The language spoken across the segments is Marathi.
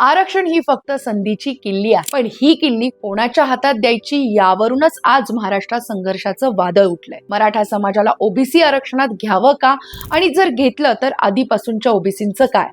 आरक्षण ही फक्त संधीची किल्ली आहे पण ही किल्ली कोणाच्या हातात द्यायची यावरूनच आज महाराष्ट्रात संघर्षाचं वादळ उठलंय. मराठा समाजाला ओबीसी आरक्षणात घ्यावं का? आणि जर घेतलं तर आधीपासूनच्या ओबीसींचं काय?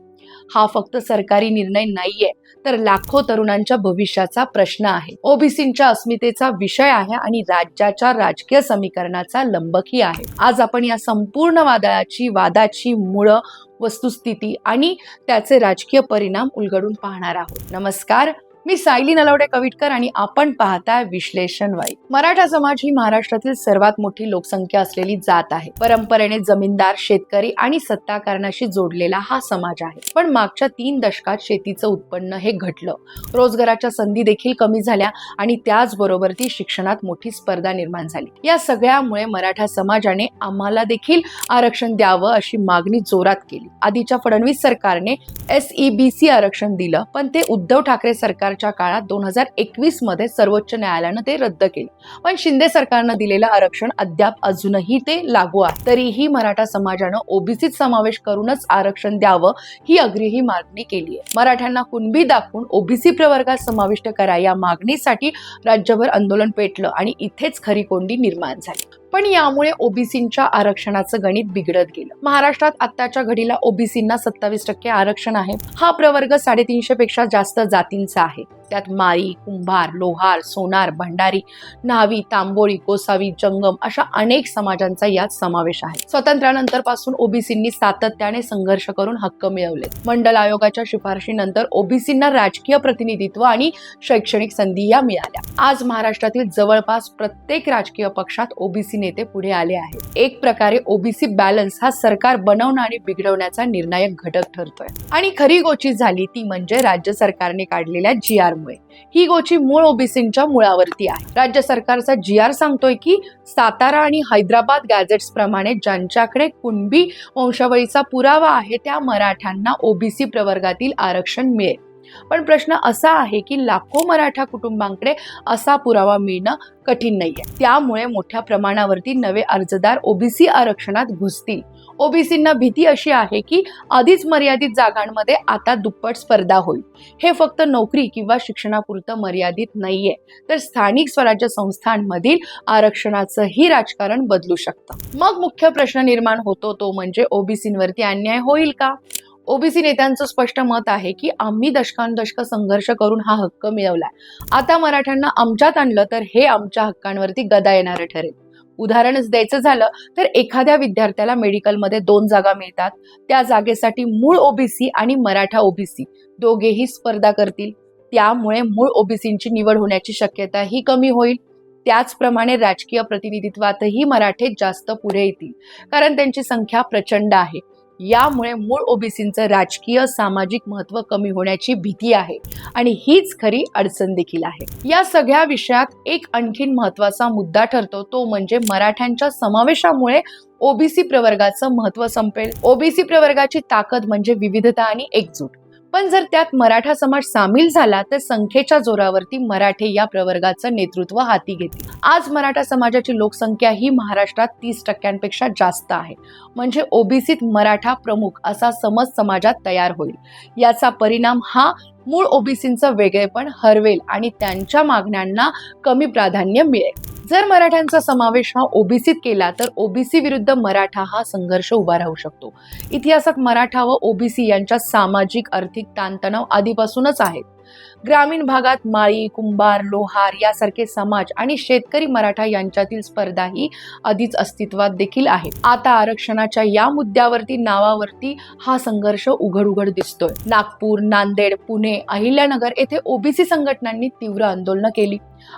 हा फक्त सरकारी निर्णय नाहीये तर लाखो तरुणांच्या भविष्याचा प्रश्न आहे. ओबीसींच्या अस्मितेचा विषय आहे आणि राज्याच्या राजकीय समीकरणाचा लंबकही आहे. आज आपण या संपूर्ण वादळाची वादाची मुळं वस्तुस्थिती आणि त्याचे राजकीय परिणाम उलगडून पाहणार आहोत. नमस्कार. मी सायली नलवडे कविटकर आणि आपण पाहताय विश्लेषण वाई मराठा समाज ही महाराष्ट्रातील सर्वात मोठी लोकसंख्या असलेली जात आहे. परंपरेने जमीनदार शेतकरी आणि सत्ताकारणाशी जोडलेला हा समाज आहे. पण मागच्या तीन दशकात शेतीचं उत्पन्न हे घटलं. रोजगाराच्या संधी देखील कमी झाल्या आणि त्याचबरोबर ती शिक्षणात मोठी स्पर्धा निर्माण झाली. या सगळ्यामुळे मराठा समाजाने आम्हाला देखील आरक्षण द्यावं अशी मागणी जोरात केली. आधीच्या फडणवीस सरकारने एस ई बी सी आरक्षण दिलं पण ते उद्धव ठाकरे सरकार सरकारच्या काळात दोन हजार एकवीसमध्ये सर्वोच्च न्यायालयानं ते रद्द केले. पण शिंदे सरकारनं दिलेलं आरक्षण अद्याप अजूनही ते लागू आहे. तरीही मराठा समाजानं ओबीसीत समावेश करूनच आरक्षण द्यावं ही अग्रीही मागणी केली आहे मराठ्यांना कुणबी दाखवून ओबीसी प्रवर्गात समाविष्ट करा या मागणीसाठी राज्यभर आंदोलन पेटलं आणि इथेच खरी कोंडी निर्माण झाली. पण यामुळे ओबीसींच्या आरक्षणाचं गणित बिघडत गेलं. महाराष्ट्रात आत्ताच्या घडीला ओबीसींना सत्तावीस टक्के आरक्षण आहे. हा प्रवर्ग साडेतीनशे पेक्षा जास्त जातींचा आहे. त्यात माळी कुंभार लोहार सोनार भंडारी न्हावी तांबोळी कोसावी जंगम अशा अनेक समाजांचा यात समावेश आहे. स्वातंत्र्यानंतरपासून ओबीसींनी सातत्याने संघर्ष करून हक्क मिळवले. मंडल आयोगाच्या शिफारशीनंतर ओबीसींना राजकीय प्रतिनिधित्व आणि शैक्षणिक संधी या मिळाल्या. आज महाराष्ट्रातील जवळपास प्रत्येक राजकीय पक्षात ओबीसी नेते पुढे आले आहेत. एक प्रकारे ओबीसी बॅलन्स हा सरकार बनवणं आणि बिघडवण्याचा निर्णायक घटक ठरतोय. आणि खरी गोची झाली ती म्हणजे राज्य सरकारने काढलेल्या जी आर असल्यामुळे ही गोची मूळ ओबीसींच्या मुळावरती आहे. राज्य सरकारचा जी आर सांगतोय की सातारा आणि हैदराबाद गॅझेट्स प्रमाणे ज्यांच्याकडे कुणबी वंशावळीचा पुरावा आहे त्या मराठ्यांना ओबीसी प्रवर्गातील आरक्षण मिळेल. पण प्रश्न असा आहे की लाखो मराठा कुटुंबांकडे असा पुरावा मिळणं कठीण नाहीये. त्यामुळे मोठ्या प्रमाणावरती नवे अर्जदार ओबीसी आरक्षणात घुसतील. ओबीसींना भीती अशी आहे की आधीच मर्यादित जागांमध्ये आता दुप्पट स्पर्धा होईल. हे फक्त नोकरी किंवा शिक्षणापुरतं मर्यादित नाहीये. तर स्थानिक स्वराज्य संस्थांमधील आरक्षणाचंही राजकारण बदलू शकतं. मग मुख्य प्रश्न निर्माण होतो तो म्हणजे ओबीसींवरती अन्याय होईल का? ओबीसी नेत्यांचं स्पष्ट मत आहे की आम्ही दशकानुदशक संघर्ष करून हा हक्क मिळवलाय. आता मराठ्यांना आमच्यात आणलं तर हे आमच्या हक्कांवरती गदा येणारं ठरेल. उदाहरणच द्यायचं झालं तर एखाद्या विद्यार्थ्याला मेडिकलमध्ये दोन जागा मिळतात. त्या जागेसाठी मूळ ओबीसी आणि मराठा ओबीसी दोघेही स्पर्धा करतील. त्यामुळे मूळ ओबीसींची निवड होण्याची शक्यता ही कमी होईल. त्याचप्रमाणे राजकीय प्रतिनिधित्वातही मराठे जास्त पुढे येतील. कारण त्यांची संख्या प्रचंड आहे. यामुळे मूळ ओबीसींचं राजकीय सामाजिक महत्त्व कमी होण्याची भीती आहे आणि हीच खरी अडचण देखील आहे. या सगळ्या विषयात एक आणखीन महत्त्वाचा मुद्दा ठरतो तो म्हणजे मराठ्यांच्या समावेशामुळे ओबीसी प्रवर्गाचं महत्त्व संपेल. ओबीसी प्रवर्गाची ताकद म्हणजे विविधता आणि एकजूट. पण जर त्यात मराठा समाज सामील झाला तर संख्येच्या जोरावरती मराठे या प्रवर्गाचं नेतृत्व हाती घेतील. आज मराठा समाजाची लोकसंख्या ही महाराष्ट्रात तीस टक्क्यांपेक्षा जास्त आहे. म्हणजे ओबीसीत मराठा प्रमुख असा समज समाजात तयार होईल. याचा परिणाम हा मूळ ओबीसींचं वेगळेपण हरवेल आणि त्यांच्या मागण्यांना कमी प्राधान्य मिळेल. जर मराठ्यांचा समावेश हा ओबीसीत केला तर ओबीसी विरुद्ध मराठा हा संघर्ष उभा राहू शकतो. इतिहासात मराठा व ओबीसी यांच्या सामाजिक आर्थिक ताणतणाव आधीपासूनच आहेत. ग्रामीण भागात माळी कुंभार लोहार यासारखे समाज आणि शेतकरी मराठा यांच्यातील स्पर्धा ही आधीच अस्तित्वात देखील आहे आता आरक्षणाच्या या मुद्द्यावरती नावावरती हा संघर्ष उघड उघड दिसतोय. नागपूर नांदेड पुणे अहिल्यानगर येथे ओबीसी संघटनांनी तीव्र आंदोलनं केली.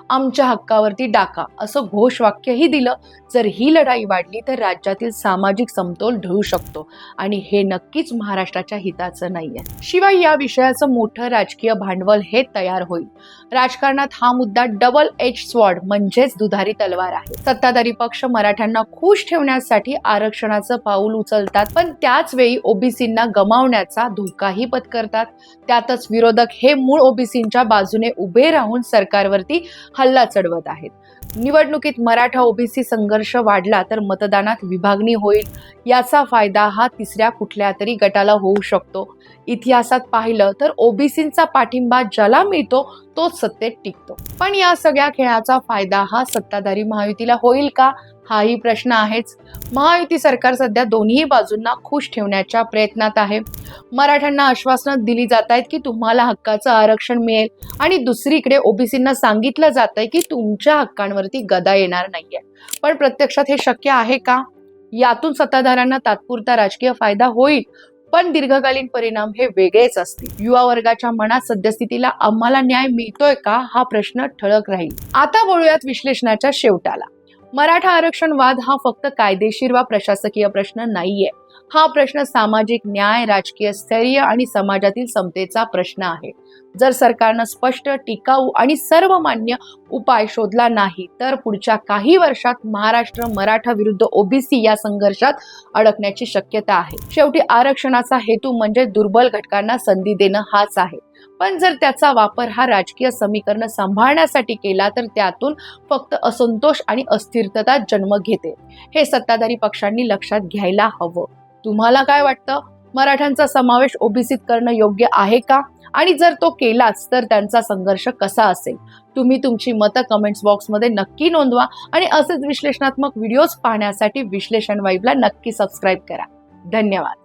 आमच्या हक्कावरती डाका असं घोषवाक्यही दिलं. जर ही लढाई वाढली तर राज्यातील सामाजिक समतोल ढळू शकतो. आणि हे नक्कीच महाराष्ट्राच्या हिताचं नाहीये. शिवाय या विषयाचं मोठं राजकीय भांडवल हे हे तयार होईल. राजकारणात हा मुद्दा डबल एच स्वॉर्ड म्हणजेच दुधारी तलवार आहे. सत्ताधारी पक्ष मराठ्यांना खुश ठेवण्यासाठी आरक्षणाचं पाऊल उचलतात पण त्याच वेळी ओबीसींना गमावण्याचा धोकाही पत्करतात. त्यातच विरोधक हे मूळ ओबीसींच्या बाजूने उभे राहून सरकारवरती हल्ला चढवत आहेत. निवडणुकीत मराठा ओबीसी संघर्ष वाढला तर मतदानात विभागणी होईल. याचा फायदा हा तिसऱ्या कुठल्या तरी गटाला होऊ शकतो. इतिहासात पाहिलं तर ओबीसींचा पाठिंबा ज्याला मिळतो तोच सत्तेत टिकतो. पण या सगळ्या खेळाचा फायदा हा सत्ताधारी महायुतीला होईल का? हाही प्रश्न आहेच. महायुती सरकार सध्या दोन्ही बाजूंना खुश ठेवण्याच्या प्रयत्नात आहे. मराठ्यांना आश्वासनं दिली जात आहेत की तुम्हाला हक्काचं आरक्षण मिळेल आणि दुसरीकडे ओबीसींना सांगितलं जात आहे की तुमच्या हक्कांवरती गदा येणार नाहीये. पण प्रत्यक्षात हे शक्य आहे का? यातून सत्ताधाऱ्यांना तात्पुरता राजकीय फायदा होईल पण दीर्घकालीन परिणाम हे वेगळेच असतील. युवा वर्गाच्या मनात सद्यस्थितीला आम्हाला न्याय मिळतोय का? हा प्रश्न ठळक राहील. आता बोलूयात विश्लेषणाच्या शेवटाला. मराठा आरक्षण वाद हा फक्त कायदेशीर वा प्रशासकीय प्रश्न नाहीये. हा प्रश्न सामाजिक न्याय राजकीय स्थैर्य आणि समाजातील समतेचा प्रश्न आहे. जर सरकारनं स्पष्ट टिकाऊ आणि सर्वमान्य उपाय शोधला नाही तर पुढच्या काही वर्षात महाराष्ट्र मराठा विरुद्ध ओबीसी या संघर्षात अडकण्याची शक्यता आहे. शेवटी आरक्षणाचा हेतू म्हणजे दुर्बल घटकांना संधी देणं हाच आहे. पण जर त्याचा वापर हा राजकीय समीकरण सांभाळण्यासाठी केला तर त्यातून फक्त असंतोष आणि अस्थिरता जन्म घेते. हे सत्ताधारी पक्षांनी लक्षात घ्यायला हवं. तुम्हाला काय वाटतं? मराठ्यांचा समावेश ओबीसीत करणं योग्य आहे का? आणि जर तो केलाच तर त्यांचा संघर्ष कसा असेल? तुम्ही तुमची मतं कमेंट्स बॉक्समध्ये नक्की नोंदवा आणि असेच विश्लेषणात्मक व्हिडिओज पाहण्यासाठी विश्लेषण वाईबला नक्की सबस्क्राईब करा. धन्यवाद.